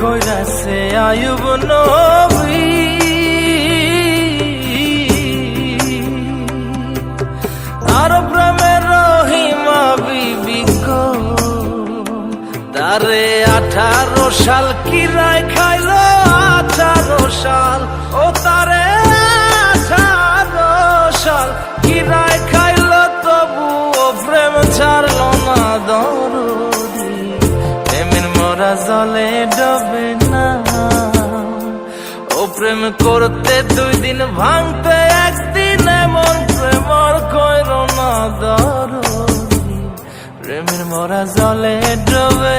কইরাছে, আয়ুব নবী। আর প্রেমের রহিমা বিবি তারে আঠারো সাল কিরায় খাইল, আঠারো সাল। ও তারে আঠারো সাল কিরায় খাইল তবু ও প্রেম ছাড়ল না দরদি। প্রেমের মরা জলে ডবে করতে দুই দিন ভাঙতে একদিন এমন প্রেমর কইর না দর প্রেমের মরা জলে ডবে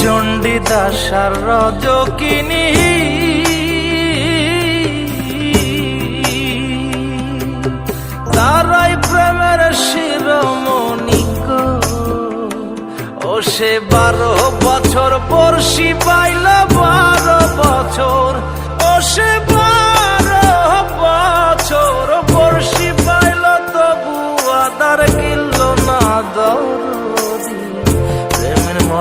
চণ্ডীদাসার রজকিনী। তারাই প্রেমের শিরমণিক ও সে বারো বছর পর পাইল